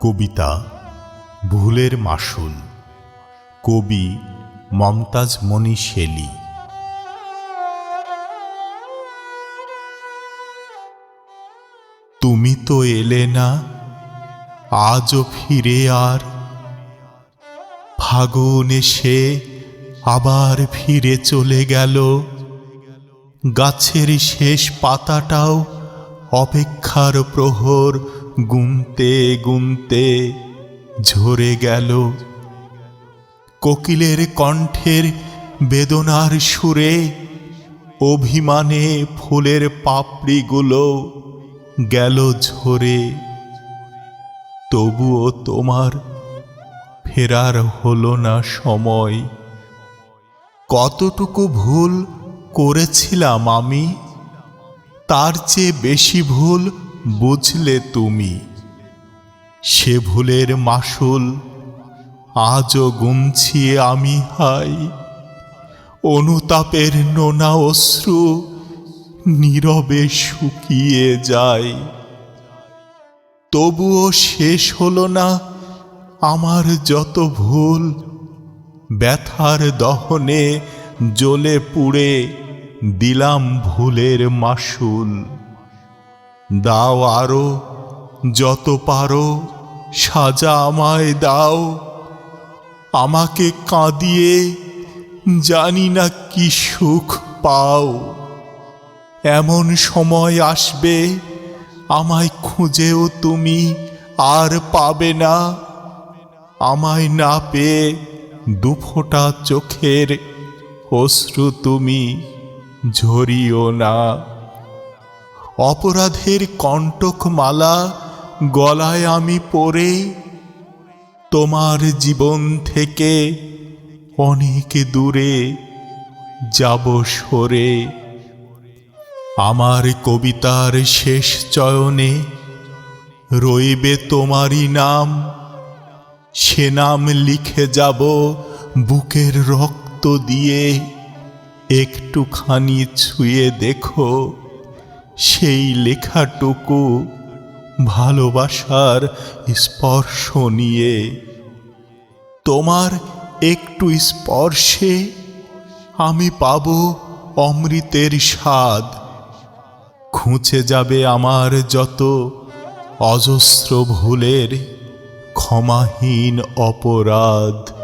কবিতা ভুলের মাসুল। কবি মমতাজ মণি শেলি। তুমি তো এলে না, আজও ফিরে আর। ফাগুন এসে আবার ফিরে চলে গেল। গাছের শেষ পাতাটাও অপেক্ষার প্রহর গুনতে গুনতে ঝরে গেল। কোকিলের কণ্ঠের বেদনার সুরে অভিমানে ফুলের পাপড়িগুলো গেল ঝরে। তবুও তোমার ফেরার হলো না সময়। কতটুকু ভুল করেছিলাম আমি, তার চেয়ে বেশি ভুল বুঝলে তুমি, সে ভুলের মাসুল আজও গুনছি আমি হাই। অনুতাপের নোনা অশ্রু নীরবে শুকিয়ে যায়। তবুও শেষ হলো না আমার যত ভুল, ব্যথার দহনে জ্বলে পুড়ে দিলাম ভুলের মাসুল। দাও আরও, যত পারো, সাজা আমায় দাও। আমাকে কাঁদিয়ে জানি না কি সুখ পাও। এমন সময় আসবে, আমায় খুঁজেও তুমি আর পাবে না। আমায় না পেয়ে দুফোঁটা চোখের অশ্রু তুমি ঝরিও না। অপরাধের কণ্টক মালা গলায় আমি পরে। তোমার জীবন থেকে অনেক দূরে যাব সরে। আমার কবিতার শেষ চয়নে রইবে তোমারই নাম। সে নাম লিখে যাব বুকের রক্ত দিয়ে। একটুখানি ছুঁয়ে দেখো। সেই লেখাটুকু ভালোবাসার স্পর্শ নিয়ে। তোমার একটু স্পর্শে আমি পাব অমৃতের স্বাদ। খুঁচে যাবে আমার যত অজস্র ভুলের ক্ষমাহীন অপরাধ।